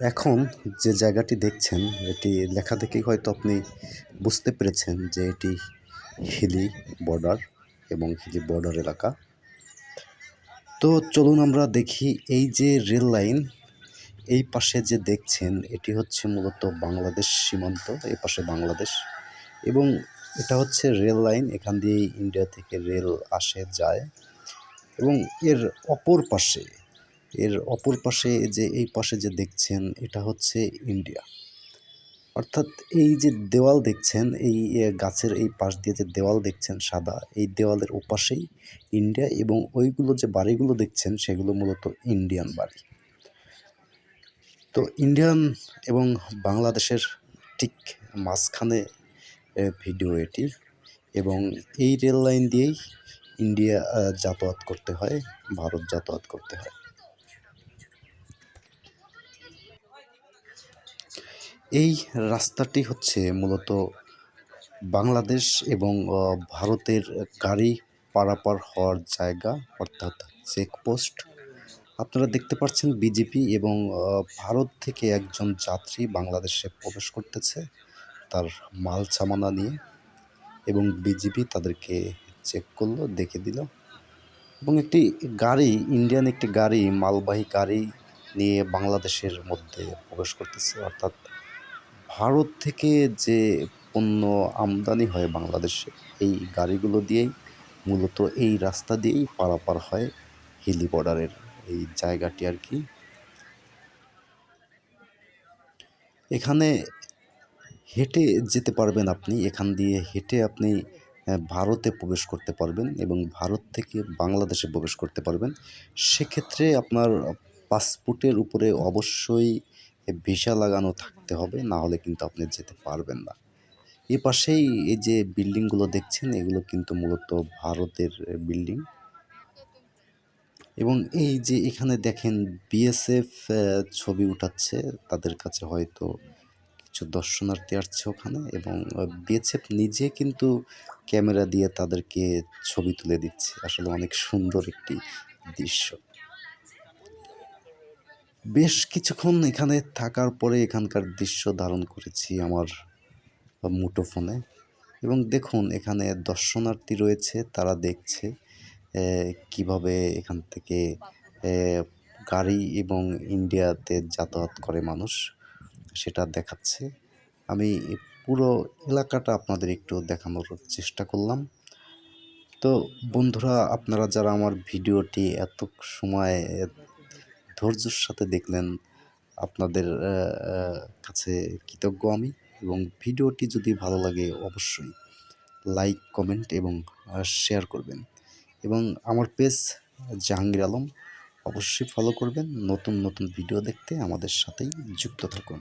এখন যে জায়গাটি দেখছেন, এটি লেখা দেখেই হয়তো আপনি বুঝতে পেরেছেন যে এটি হিলি বর্ডার এবং হিলি বর্ডার এলাকা। তো চলুন আমরা দেখি এই যে রেল লাইন, এই পাশে যে দেখছেন, এটি হচ্ছে মূলত বাংলাদেশ সীমান্ত, এই পাশে বাংলাদেশ। এবং এটা হচ্ছে রেল লাইন, এখান দিয়েই ইন্ডিয়া থেকে রেল আসে, যায়। এবং এর অপর পাশে এর অপর পাশে যে, এই পাশে যে দেখছেন, এটা হচ্ছে ইন্ডিয়া। অর্থাৎ এই যে দেওয়াল দেখছেন, এই গাছের এই পাশ দিয়ে যে দেওয়াল দেখছেন সাদা, এই দেওয়ালের ওপাশেই ইন্ডিয়া এবং ওইগুলো যে বাড়িগুলো দেখছেন, সেগুলো মূলত ইন্ডিয়ান বাড়ি। তো ইন্ডিয়ান এবং বাংলাদেশের ঠিক মাঝখানে ভিডিও এটি এবং এই রেল লাইন দিয়েই ইন্ডিয়া যাতায়াত করতে হয়, ভারত যাতায়াত করতে হয়। এই রাস্তাটি হচ্ছে মূলত বাংলাদেশ এবং ভারতের গাড়ি পারাপার হওয়ার জায়গা, অর্থাৎ চেকপোস্ট। আপনারা দেখতে পাচ্ছেন বিজেপি এবং ভারত থেকে একজন যাত্রী বাংলাদেশে প্রবেশ করতেছে তার মাল সামানা নিয়ে এবং বিজেপি তাদেরকে চেক করল, দেখে দিল এবং একটি গাড়ি, ইন্ডিয়ান একটি গাড়ি, মালবাহী গাড়ি নিয়ে বাংলাদেশের মধ্যে প্রবেশ করতেছে। অর্থাৎ ভারত থেকে যে পণ্য আমদানি হয় বাংলাদেশে, এই গাড়িগুলো দিয়েই মূলত এই রাস্তা দিয়েই পারাপার হয় হিলি বর্ডারের এই জায়গাটি আর কি। এখানে হেঁটে যেতে পারবেন আপনি, এখান দিয়ে হেঁটে আপনি ভারতে প্রবেশ করতে পারবেন এবং ভারত থেকে বাংলাদেশে প্রবেশ করতে পারবেন। সেক্ষেত্রে আপনার পাসপোর্টের উপরে অবশ্যই ভিসা লাগানো থাকতে হবে, না হলে কিন্তু আপনি যেতে পারবেন না। এ পাশেই এই যে বিল্ডিংগুলো দেখছেন, এগুলো কিন্তু মূলত ভারতের বিল্ডিং। এবং এই যে এখানে দেখেন বিএসএফ ছবি উঠাচ্ছে, তাদের কাছে হয়তো কিছু দর্শনার্থী আসছে ওখানে এবং বিএসএফ নিজে কিন্তু ক্যামেরা দিয়ে তাদেরকে ছবি তুলে দিচ্ছে। আসলে অনেক সুন্দর একটি দৃশ্য। বেশ কিছুক্ষণ এখানে থাকার পরে এখানকার দৃশ্য ধারণ করেছি আমার মুঠোফোনে। এবং দেখুন, এখানে দর্শনার্থী রয়েছে, তারা দেখছে কীভাবে এখান থেকে গাড়ি এবং ইন্ডিয়াতে যাতায়াত করে মানুষ, সেটা দেখাচ্ছে। আমি পুরো এলাকাটা আপনাদের একটু দেখানোর চেষ্টা করলাম। তো বন্ধুরা, আপনারা যারা আমার ভিডিওটি এত সময় ধৈর্যের সাথে দেখলেন আপনাদের কাছে কৃতজ্ঞ আমি এবং ভিডিওটি যদি ভালো লাগে অবশ্যই লাইক, কমেন্ট এবং শেয়ার করবেন এবং আমার পেজ জাহাঙ্গীর আলম অবশ্যই ফলো করবেন। নতুন নতুন ভিডিও দেখতে আমাদের সাথেই যুক্ত থাকুন।